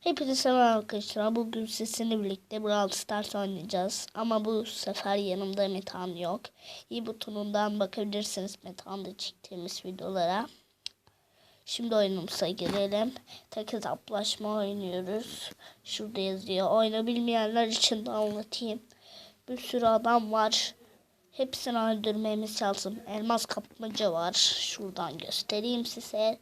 Hepinize merhaba arkadaşlar. Bugün sizinle birlikte Brawl Stars oynayacağız. Ama bu sefer yanımda Metan yok. İyi butonundan bakabilirsiniz Metan'da çektiğimiz videolara. Şimdi oyunumuza girelim. Tek hesaplaşma oynuyoruz. Şurada yazıyor. Bilmeyenler için de anlatayım. Bir sürü adam var. Hepsini öldürmemiz lazım. Elmas kapmaca var. Şuradan göstereyim size.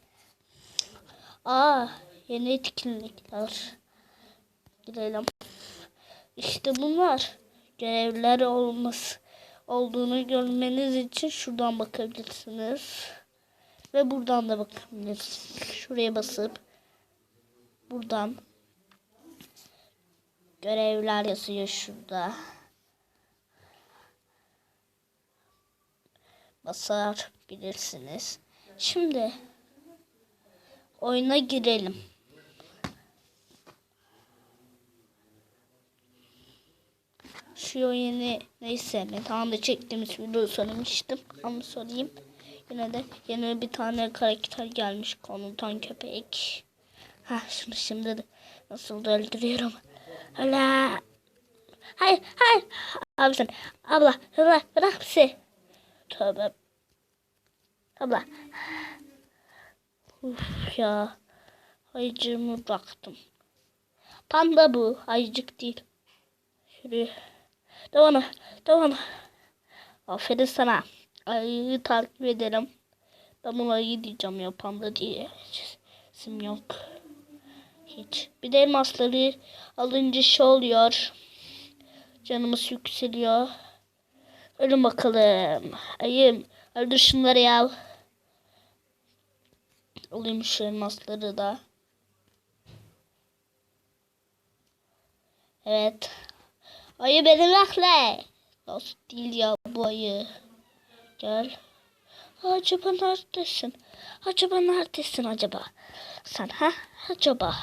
Aa, yeni etkinlikler. Girelim. İşte bunlar. Görevler olması olduğunu görmeniz için şuradan bakabilirsiniz. Ve buradan da bakabilirsiniz. Şuraya basıp buradan görevler yazıyor şurada. Basabilirsiniz. Şimdi oyuna girelim. Şu yeni neyse Metan'da çektiğimiz videoyu söylemiştim ama sorayım. Yine de yeni bir tane karakter gelmiş konutan köpek. Ha şunu şimdi de nasıl da öldürüyorum. Hala. Hayır hayır. Abi sen abla abla bırak bizi. Tövbe. Abla. Uf ya. Ayıcığımı bıraktım. Panda bu. Ayıcık değil. Şuraya. Devam Devam. Aferin sana. Ayıyı takip edelim. Ben buna ayı diyeceğim ya panda diye. İsim yok. Hiç. Bir de elmasları alınca şey oluyor. Canımız yükseliyor. Ölün bakalım. Ayım. Öldür şunları ya. Alayım şu elmasları da. Evet. Ayı beni bekle. Nasıl değil ya bu ayı. Gel. Acaba neredesin? Acaba neredesin acaba? Sen ha? Acaba?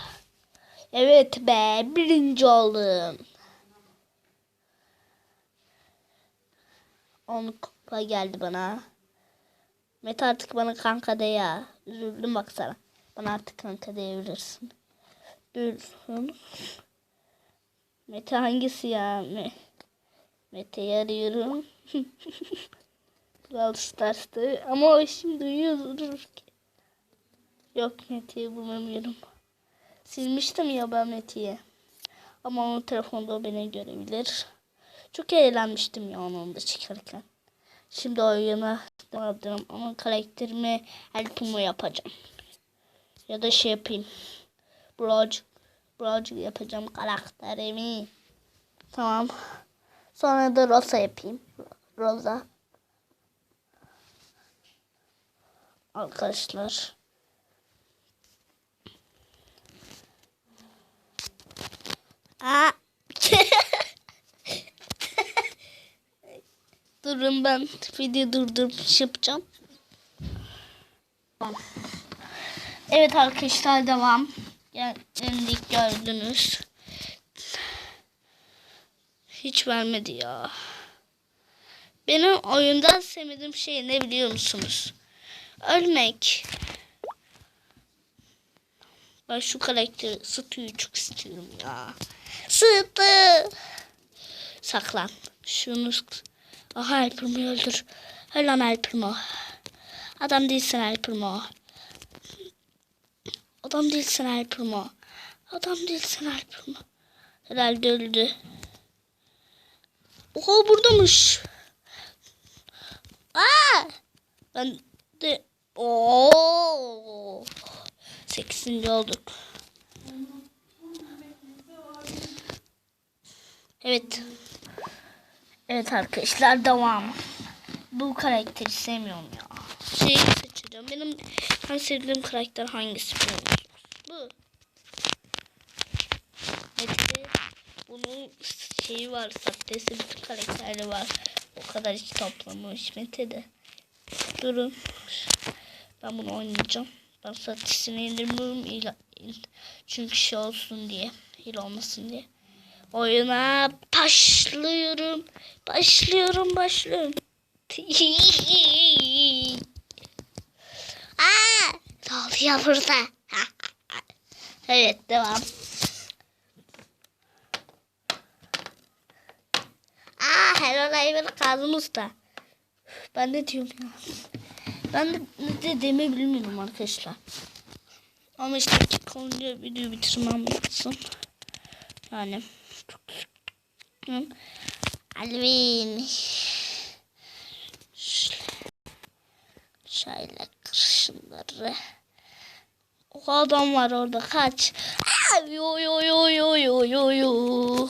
Evet be birinci oldum. On kupa geldi bana. Mete artık bana kanka de ya. Üzüldüm baksana. Bana artık kanka diyebilirsin. Buyurun. Mete hangisi ya? Me Mete'yi arıyorum. Brawl Stars'tı. Ama o şimdi uyuyordur ki. Yok Mete'yi bulamıyorum. Silmiştim ya ben Mete'yi. Ama onun telefonda o beni görebilir. Çok eğlenmiştim ya onun da çıkarken. Şimdi oyuna devam ama karakterimi El Primo yapacağım. Ya da şey yapayım. Broj. Broj yapacağım karakterimi. Tamam. Sonra da Rosa yapayım. Rosa. Arkadaşlar. Aa. Durun ben video durdurup yapacağım. Evet arkadaşlar devam. Yendik gördünüz. Hiç vermedi ya. Benim oyundan sevmediğim şey ne biliyor musunuz? Ölmek. Ben şu karakteri Sıtı'yı çok istiyorum ya. Sıtı. Saklan. Şunu Aha El Primo'yu öldür. Öl lan El Primo. Adam değilsin El Primo. Adam değilsin Primo. Adam değilsin Primo. Herhalde öldü. Oha buradamış. Aa! Ben de Oo! 8. olduk. Evet. Evet arkadaşlar devam. Bu karakteri sevmiyorum ya. Şeyi seçeceğim. Benim en sevdiğim karakter hangisi? Bu. Mete bunun şeyi var. Sahtesi bütün karakteri var. O kadar hiç toplamış Mete de. Durun. Ben bunu oynayacağım. Ben sahtesini indirmiyorum. Çünkü şey olsun diye. Hile olmasın diye. Oyuna başlıyorum. Başlıyorum, başlıyorum. Ağlıyor burada. evet devam. Aa Hello Raven Kazım Usta. Ben ne diyorum ya. Ben de ne dediğimi bilmiyorum arkadaşlar. Ama işte iki konuda video bitirmem lazım. Yani Alvin. Şöyle kırışınları. O adam var orada kaç. Aa, Yo yo yo yo yo yo yo.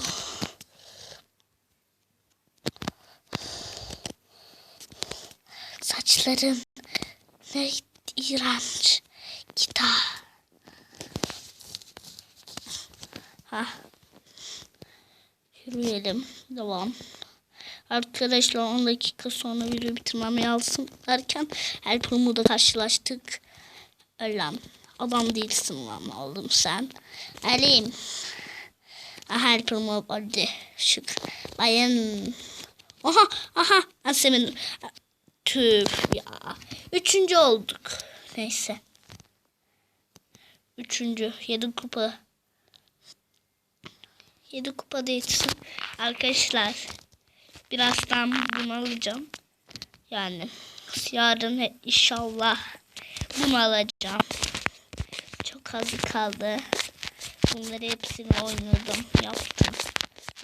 Saçların ne iğrenç. Git ha. Ha. Yürüyelim. Devam. Arkadaşlar 10 dakika sonra video bitirmem lazım derken Helpum'u da karşılaştık. Lan adam değilsin lan oğlum sen. Alim. Helpum'u hadi şık. Bayan. Aha aha. Asemin. Tüf ya. Üçüncü olduk. Neyse. Üçüncü. Yedi kupa. Yedi kupa değilsin. Arkadaşlar. Birazdan bunu alacağım. Yani yarın inşallah bunu alacağım. Az kaldı. Bunları hepsini oynadım. Yaptım.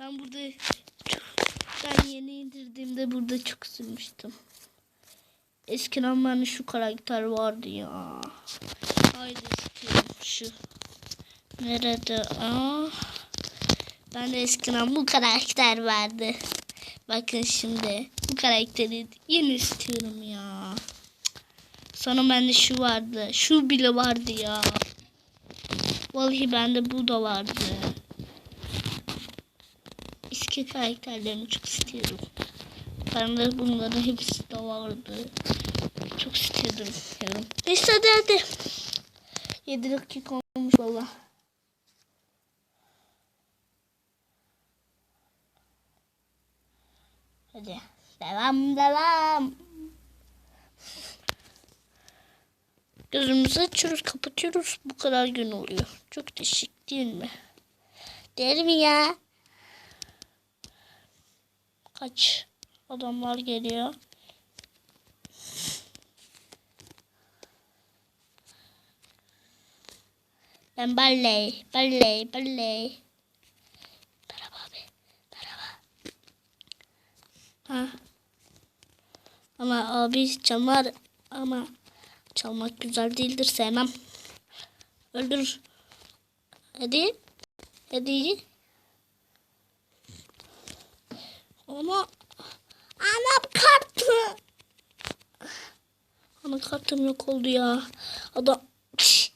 Ben burada ben yeni indirdiğimde burada çok üzülmüştüm. Eskiden bende şu karakter vardı ya. Haydi istiyorum şu. Nerede? Aa. Ben de eskiden bu karakter vardı. Bakın şimdi bu karakteri yeni istiyorum ya. Sonra bende şu vardı. Şu bile vardı ya. Vallahi bende bu da vardı. Eski karakterlerimi çok istiyorum. Bende bunların hepsi de vardı. Çok. Yani. Neyse hadi hadi. 7 dakika olmuş valla. Hadi. Devam devam. Gözümüzü açıyoruz kapatıyoruz. Bu kadar gün oluyor. Çok değişik değil mi? Değil mi ya? Kaç adamlar geliyor. Ben Barley, Barley, Barley. Merhaba abi, merhaba. Ha. Ama abi çalar ama çalmak güzel değildir sevmem. Öldür. Hadi. Hadi. Ama anam kartı. Ana kartım yok oldu ya. Adam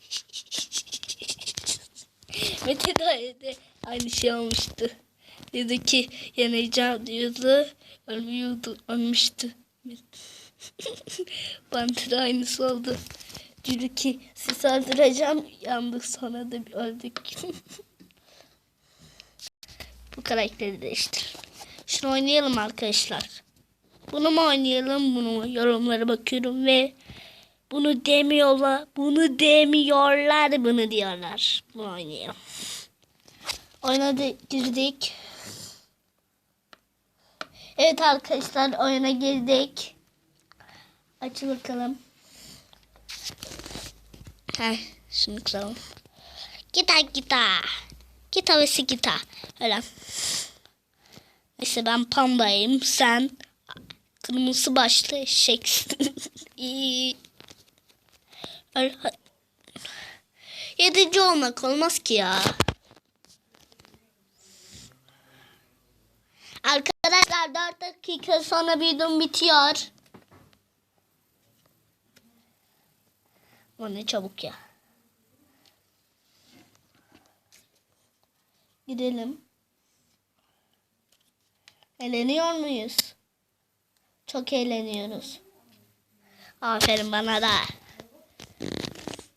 Mete de aynı şey olmuştu. Dedi ki yeneceğim diyordu. Ölmüyordu. Ölmüştü. Bende de aynısı oldu. Dedi ki sizi öldüreceğim. Yandık sonra da bir öldük. Bu karakteri değiştir. Şunu oynayalım arkadaşlar. Bunu mu oynayalım bunu mu? Yorumlara bakıyorum ve bunu demiyorlar. Bunu demiyorlar. Bunu diyorlar. Bunu oynayalım. Oyuna girdik. Evet arkadaşlar oyuna girdik. Aç bakalım. Heh, şunu kıralım. Gita gita. Gita ve gita. Öyle. Neyse ben pandayım. Sen kırmızı başlı eşeksin. Öyle. Yedinci olmak olmaz ki ya. Arkadaşlar 4 dakika sonra videom bitiyor. O ne çabuk ya. Gidelim. Eğleniyor muyuz? Çok eğleniyoruz. Aferin bana da.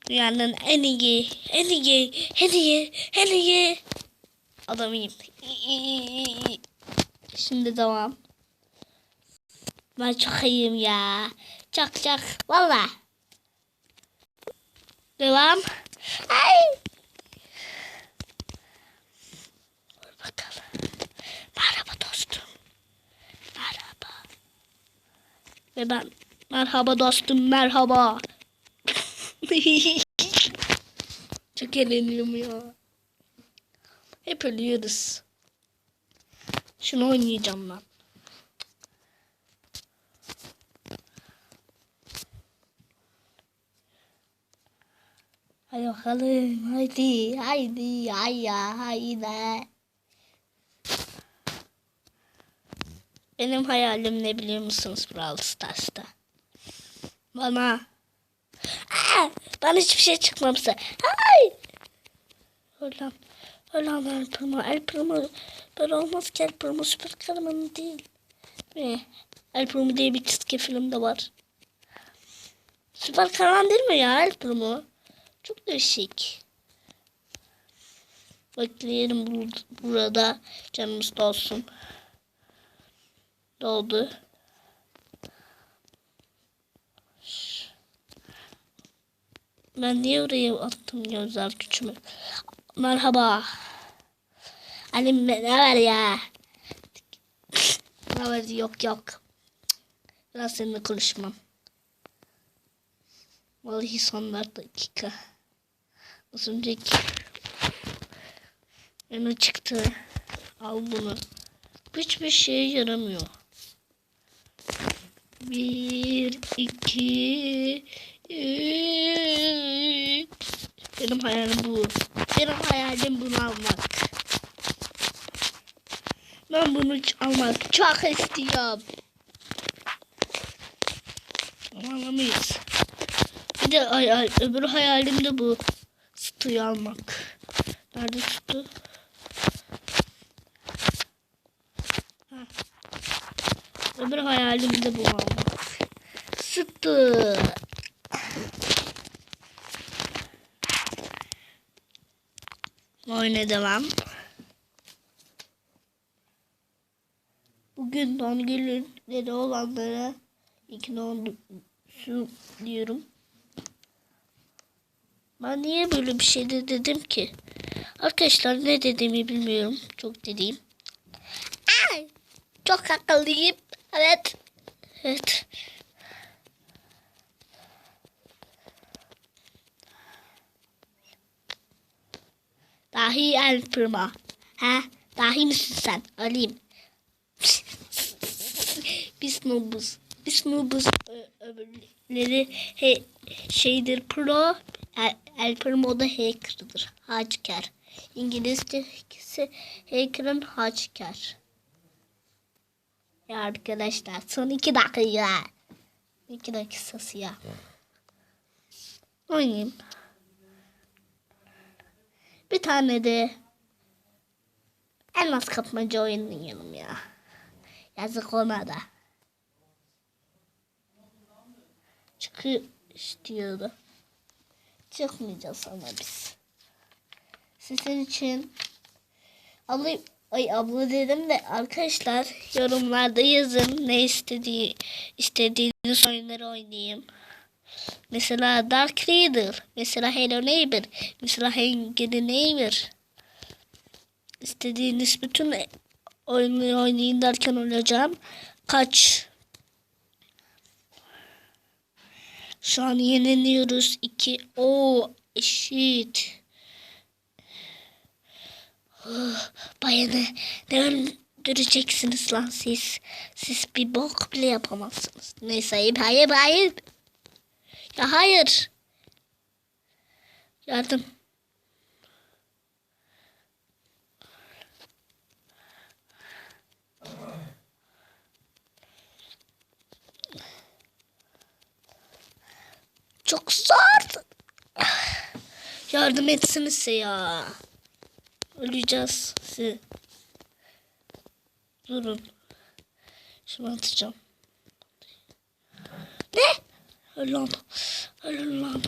Dünyanın en iyi, en iyi, en iyi, en iyi adamıyım. Şimdi devam. Ben çok iyiyim ya. Çok çok. Valla. Devam. Ay. Merhaba dostum. Merhaba. Ve ben merhaba dostum merhaba. Çok eğleniyorum ya. Hep ölüyoruz. Şunu oynayacağım ben. Bakalım. Haydi. Haydi. Haydi. Haydi. Benim hayalim ne biliyor musunuz Brawl Stars'ta? Bana. Aa, bana hiçbir şey çıkmamışsa. Hay. Ulan. Ulan El Primo. El Primo. Böyle olmaz ki El Primo süper kahraman değil. Ve El Primo diye bir çizgi film de var. Süper kahraman değil mi ya El Primo? Çok değişik. Bekleyelim bur- burada. Canımız dolsun. Doldu. Ben niye oraya attım gözler küçümü? Merhaba. Halim ne var ya? ne var yok yok. Biraz seninle konuşmam. Vallahi son dakika. Az önceki Önü çıktı. Al bunu. Hiçbir şeye yaramıyor. Bir, iki, üç. Benim hayalim bu. Benim hayalim bunu almak. Ben bunu almak çok istiyorum. Ama alamayız. Bir de ay, ay, öbür hayalim de bu. Sütüyü almak. Nerede sütü? Ha. Öbür hayalim de bu almak. Sütü. Oyuna devam. Bugün doğum günleri olanlara iki doğum diyorum. Ben niye böyle bir şey de dedim ki? Arkadaşlar ne dediğimi bilmiyorum. Çok dediğim. Ay, çok akıllıyım. Evet. Evet. Dahi el prima. Ha? Dahi misin sen? Alayım. Biz noobuz. Biz noobuz. Ö- Öbürleri he, şeydir pro. El, el primo da hacker'dır. Hacker. İngilizcesi hacker'ın hacker. Ya arkadaşlar son iki dakika. İki dakikası ya. Oynayayım. Bir tane de elmas kapmaca oynayalım ya. Yazık ona da. Çıkıyor istiyordu. Çıkmayacağız ama biz. Sizin için abla ay abla dedim de arkadaşlar yorumlarda yazın ne istediği istediğiniz oyunları oynayayım. Mesela Dark Riddle, mesela Hello Neighbor, mesela Hangry Neighbor. İstediğiniz bütün oyunları oynayın derken olacağım. Kaç? Şu an yeniliyoruz. 2. O eşit. Bayanı ne öldüreceksiniz lan siz? Siz bir bok bile yapamazsınız. Neyse hayır hayır hayır. Ya hayır. Yardım. Çok zor. Yardım etsinize ya. Öleceğiz. Siz. Durun. Şunu atacağım. Ne? Öl lan. Öl lan.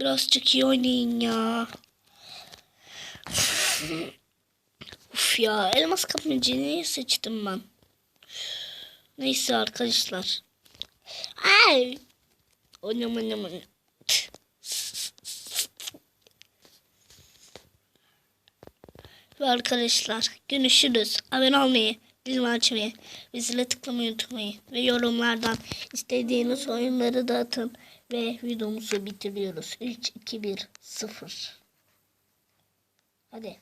Birazcık iyi oynayın ya. Uf ya elmas kapmacıyı niye seçtim ben? Neyse arkadaşlar. Ay. Oynam oynam. Ve arkadaşlar görüşürüz. Abone olmayı, bildirim açmayı ve zile tıklamayı unutmayın. Ve yorumlardan istediğiniz oyunları da atın. Ve videomuzu bitiriyoruz. 3, 2, 1, 0. Hadi.